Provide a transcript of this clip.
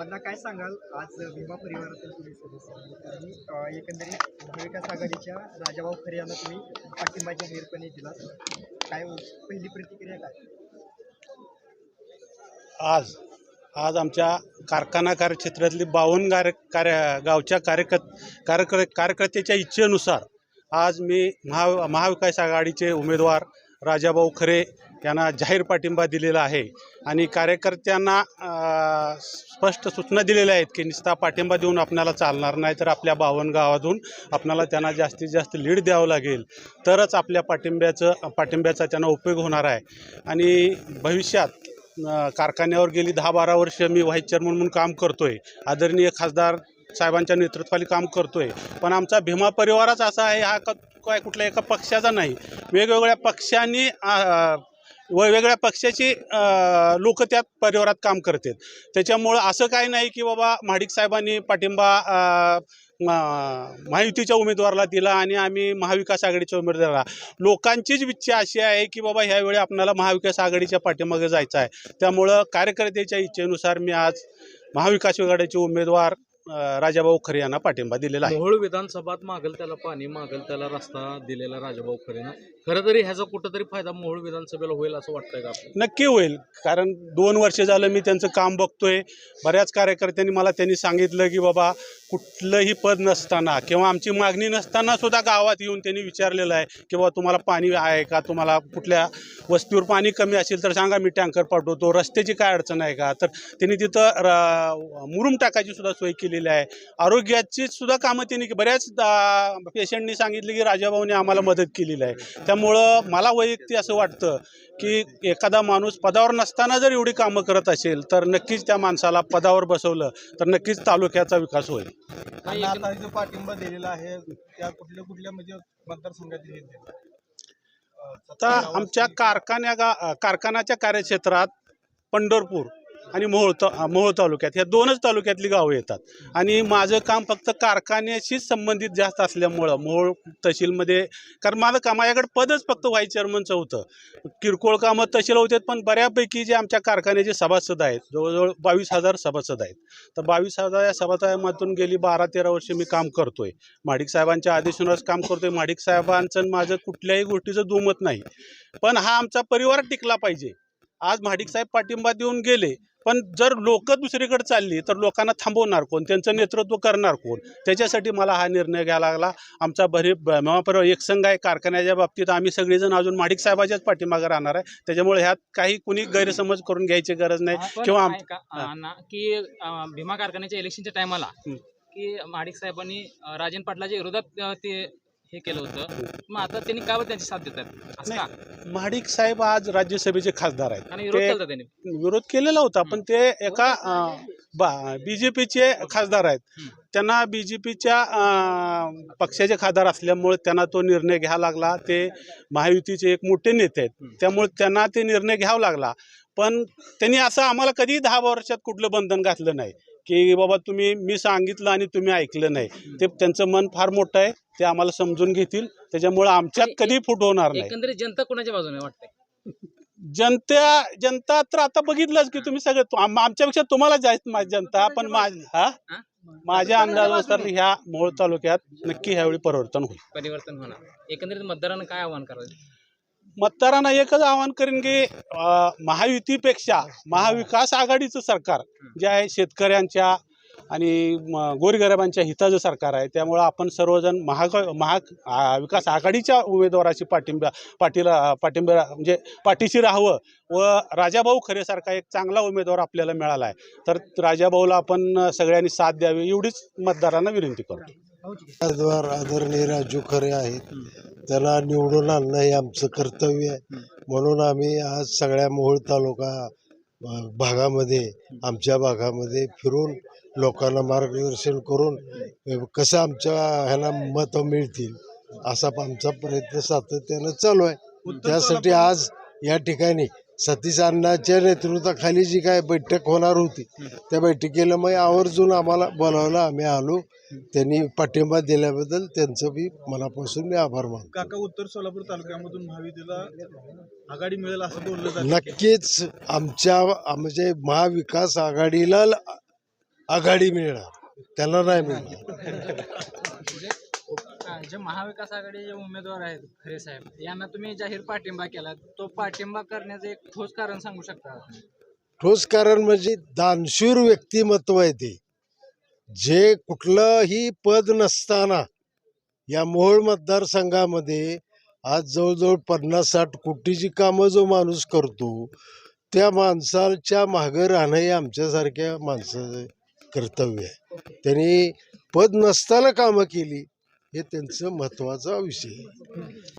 आता काय सांगाल? आज भीमा परिवारातील तुम्ही सदस्य आणि एकंदरीत महाविकास आघाडीच्या राजाभाऊ खरे यांना तुम्ही पाठिंबा जाहीरपणे दिला काय हो, पहिली प्रतिक्रिया काय? आज आज आमच्या कारखाना कार्यक्षेत्रातली बावन्न कार्य कार्य गावच्या कार्यक कार्यकर कार्यकर्त्याच्या इच्छेनुसार आज मी महा महाविकास आघाडीचे उमेदवार राजाभाऊ खरे त्यांना जाहीर पाठिंबा दिलेला आहे आणि कार्यकर्त्यांना स्पष्ट सूचना दिलेल्या आहेत की निस्ता पाठिंबा देऊन आपल्याला चालणार नाही तर आपल्या बावनगावातून आपल्याला त्यांना जास्तीत जास्त लीड द्यावं लागेल. तरच आपल्या पाठिंब्याचं पाठिंब्याचा त्यांना उपयोग होणार आहे. आणि भविष्यात कारखान्यावर गेली दहा बारा वर्ष मी व्हाईस चेअरमन म्हणून काम करतो आहे आदरणीय खासदार साहेबांच्या नेतृत्वाखाली काम करतो आहे पण आमचा भीमा परिवारच असा आहे हा काय कुठल्या एका पक्षाचा नाही. वेगवेगळ्या पक्षांनी वेगवेगळ्या पक्षाची लोक त्यात परिवारात काम करतात. त्याच्यामुळं असं काही नाही की बाबा महाडिक साहेबांनी पाठिंबा महायुतीच्या उमेदवाराला दिला आणि आम्ही महाविकास आघाडीच्या उमेदवाराला. लोकांचीच इच्छा अशी आहे की बाबा ह्यावेळी आपल्याला महाविकास आघाडीच्या पाठीमागे जायचं आहे. त्यामुळं कार्यकर्त्याच्या इच्छेनुसार मी आज महाविकास आघाडीचे उमेदवार राजाभाऊ खरे यांना पाठिंबा दिलेला आहे. मोहोळ विधानसभात मागल त्याला पाणी मागल त्याला रस्ता दिलेला राजाभाऊ खरेनं. खरं तरी ह्याचा कुठंतरी फायदा मोहोळ विधानसभेला होईल असं वाटतंय का आपल्याला? नक्की होईल. कारण दोन वर्ष झालं मी त्यांचं काम बघतोय. बऱ्याच कार्यकर्त्यांनी मला त्यांनी सांगितलं की बाबा कुठलंही पद नसताना किंवा आमची मागणी नसताना सुद्धा गावात येऊन त्यांनी विचारलेलं आहे की बाबा तुम्हाला पाणी आहे का? तुम्हाला कुठल्या वस्तीवर पाणी कमी असेल तर सांगा मी टँकर पाठवतो. रस्त्याची काय अडचण आहे का? तर त्यांनी तिथं र- मुरुम टाकायची सुद्धा सोय केलेली आहे. आरोग्याची सुद्धा कामं त्यांनी बऱ्याच पेशंटनी सांगितले की राजाभाऊने आम्हाला मदत केलेली आहे. त्यामुळं मला वैयक्तिक असं वाटतं की एखादा माणूस पदावर नसताना जर एवढी कामं करत असेल तर नक्कीच त्या माणसाला पदावर बसवलं तर नक्कीच तालुक्याचा विकास होईल. आणि आता जो पाठिंबा दिलेला आहे त्या कुठल्या कुठल्या म्हणजे मतदारसंघातील आता आमच्या कारखान्या गा कारखान्याच्या कार्यक्षेत्रात पंढरपूर आणि मोहोळ ता मोहोळ तालुक्यात ह्या दोनच तालुक्यातली गावं येतात. आणि माझं काम फक्त कारखान्याशीच संबंधित जास्त असल्यामुळं मोहोळ तहसीलमध्ये कारण माझं काम माझ्याकडे पदच फक्त व्हाईस चेअरमनचं होतं. किरकोळ कामं तहसील होते पण बऱ्यापैकी जे आमच्या कारखान्याचे सभासद आहेत जवळजवळ बावीस हजार सभासद आहेत. तर बावीस हजार या सभासदामधून गेली बारा तेरा वर्ष मी काम करतोय. माडिक साहेबांच्या आदेशानुसार काम करतोय. माडिक साहेबांचं माझं कुठल्याही गोष्टीचं दुमत नाही. पण हा आमचा परिवार टिकला पाहिजे. आज महाडिक साहेब पाठिंबा देऊन गेले पण जर लोक दुसरीकडे चालली तर लोकांना थांबवणार कोण? त्यांचं नेतृत्व करणार कोण? त्याच्यासाठी मला हा निर्णय घ्यायला लागला. आमचा भरी महापर्व एक संघ आहे कारखान्याच्या बाबतीत आम्ही सगळेजण अजून माडिक साहेबाच्याच पाठीमागे राहणार आहे. त्याच्यामुळे ह्यात काही कुणी गैरसमज करून घ्यायची गरज नाही किंवा का, भीमा कारखान्याच्या इलेक्शनच्या टायमाला. की माडिक साहेबांनी राजन पाटलाच्या विरोधात ते हे केलं होतं. मग आता त्यांनी का बरं त्यांची साथ देतात असं का? महाडिक साहेब आज राज्यसभेचे खासदार आहेत. आणि विरोध ते- केला त्यांनी. विरोध केलेला होता पण ते एका बी जे पीचे खासदार आहेत. हं. त्यांना बी जे पीच्या पक्षाचे खासदार असल्यामुळे त्यांना तो निर्णय घ्यावा लागला. ते महायुतीचे एक मोठे नेते आहेत. त्यामुळे त्यांना ते निर्णय घ्यावा लागला. पण त्यांनी असं आम्हाला कधी दहा वर्षात कुठलं बंधन घातलं नाही. की बाबा तुम्ही मी सांगितलं आणि तुम्ही ऐकलं नाही. ते त्यांचं मन फार मोठं आहे ते आम्हाला समजून घेतील. त्याच्यामुळे आमच्यात कधी फूट होणार नाही. एकंदरीत जनता कोणाच्या बाजूने वाटतंय? जनता जनता तर आता बघितलंच की तुम्ही सगळं आमच्यापेक्षा तुम्हाला जास्त माझी जनता पण माझ हा? हा? माझ्या अंदाजानुसार ह्या मोहोळ तालुक्यात नक्की ह्यावेळी परिवर्तन होईल. परिवर्तन होणार. एकंदरीत मतदारांना काय आव्हान करायचं मतदारांना एकच आवाहन करेन की महायुतीपेक्षा महाविकास आघाडीचं सरकार जे आहे शेतकऱ्यांच्या आणि म, गोरगरिबांच्या हिताचं सरकार आहे. त्यामुळं आपण सर्वजण महाग महा विकास आघाडीच्या उमेदवाराशी पाठिंबा पाठीला पाठिंबा म्हणजे पाठीशी राहावं व राजाभाऊ खरेसारखा एक चांगला उमेदवार आपल्याला मिळाला आहे. तर राजाभाऊला आपण सगळ्यांनी साथ द्यावी एवढीच मतदारांना विनंती करतो. उमेदवार आदरणीय राजू खरे आहेत. त्यांना निवडून आणणं हे आमचं कर्तव्य आहे. म्हणून आम्ही आज सगळ्या मोहोळ तालुका भागामध्ये आमच्या भागामध्ये फिरून लोकांना मार्गदर्शन करून कसं आमच्या ह्याला मतं मिळतील असा आमचा प्रयत्न सातत्यानं चालू आहे. त्यासाठी आज या ठिकाणी सतीश अण्णाच्या नेतृत्वाखाली जी काय बैठक होणार होती त्या बैठकीला मग आवर्जून आम्हाला बोलावलं. आम्ही आलो. त्यांनी पाठिंबा दिल्याबद्दल त्यांचं बी मनापासून मी आभार मानतो. काका उत्तर सोलापूर तालुक्यामधून आघाडी मिळेल असं बोललं नक्कीच आमच्या म्हणजे महाविकास आघाडीला आघाडी मिळणार. त्याला नाही मिळणार. जे महाविकास आघाडीचे उमेदवार आहेत खरे साहेब यांना तुम्ही जाहीर पाठिंबा केला तो पाठिंबा करण्याचं एक ठोस कारण सांगू शकता ठोस कारण म्हणजे दानशूर व्यक्तिमत्व आहे ते. जे कुठलंही पद नसताना या मोहोळ मतदारसंघामध्ये आज जवळजवळ पन्नास साठ कोटीची कामं जो माणूस करतो त्या माणसाच्या मागं राहणं हे आमच्यासारख्या माणसाचं कर्तव्य आहे. त्यांनी पद नसताना कामं केली हे त्यांचं महत्त्वाचा विषय आहे.